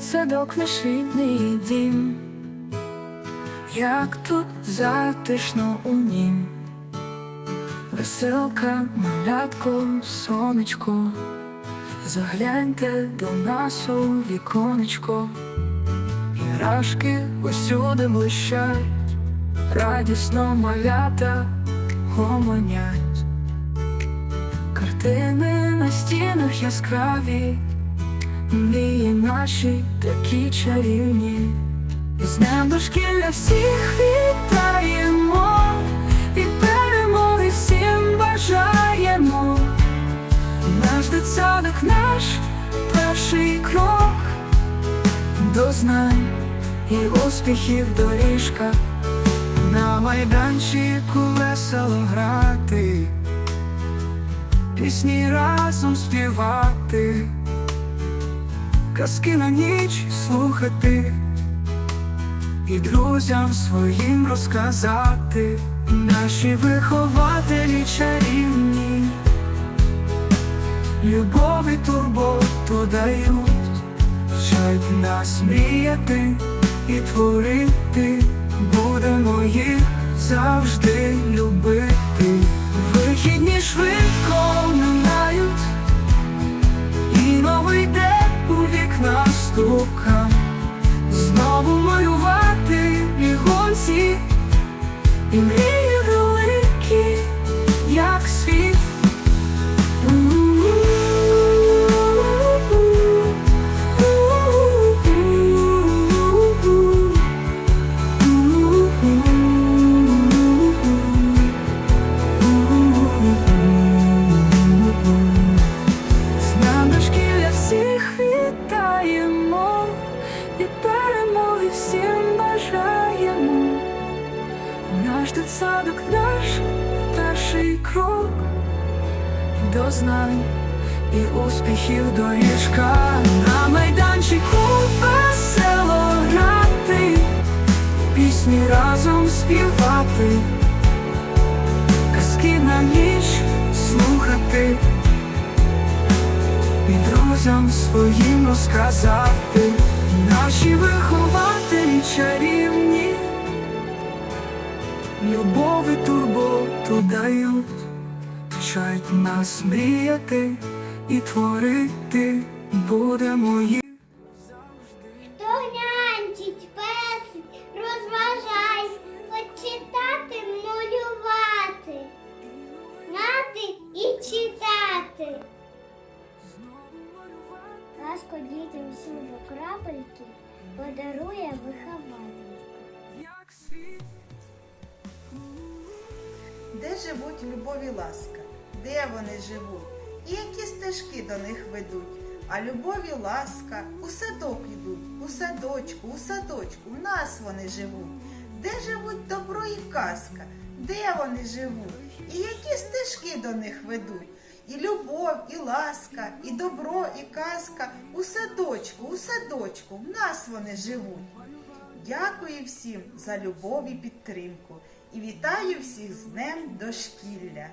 садок наш дім, як тут затишно у нім, веселка, малятко, сонечко, загляньте до нас у віконечко, іграшки усюди блищать, радісно малята гомонять. Картини на стінах яскраві, мрії наші такі чарівні, з днем дошкілля всіх вітаємо, і перемоги всім бажаємо. Наш дитсадок, наш перший крок. До знань і успіхів доріжка, на майданчику весело грати. Пісні разом співати, казки на ніч слухати і друзям своїм розказати, наші вихователі чарівні, любов і турботу дають, вчать нас мріяти і творити, вігонці, і мрії Наш дитсадок, наш перший крок до знань і успіхів доріжка на майданчику весело грати, пісні разом співати, казки на ніч слухати і друзям своїм розказати, наші вихователі любов і турботу дають, вчать нас мріяти і творити, будемо їх. То нянчить, песить, розважай, почитати, малювати, мати і читати. Казко дітям всім крапельки подарує вихователь. Де живуть любов і ласка? Де вони живуть? І які стежки до них ведуть? А любов і ласка у садок йдуть, у садочку, у садочку, в нас вони живуть. Де живуть добро і казка? Де вони живуть? І які стежки до них ведуть? І любов, і ласка, і добро, і казка у садочку, у садочку, в нас вони живуть. Дякую всім за любов і підтримку і вітаю всіх з Днем дошкілля.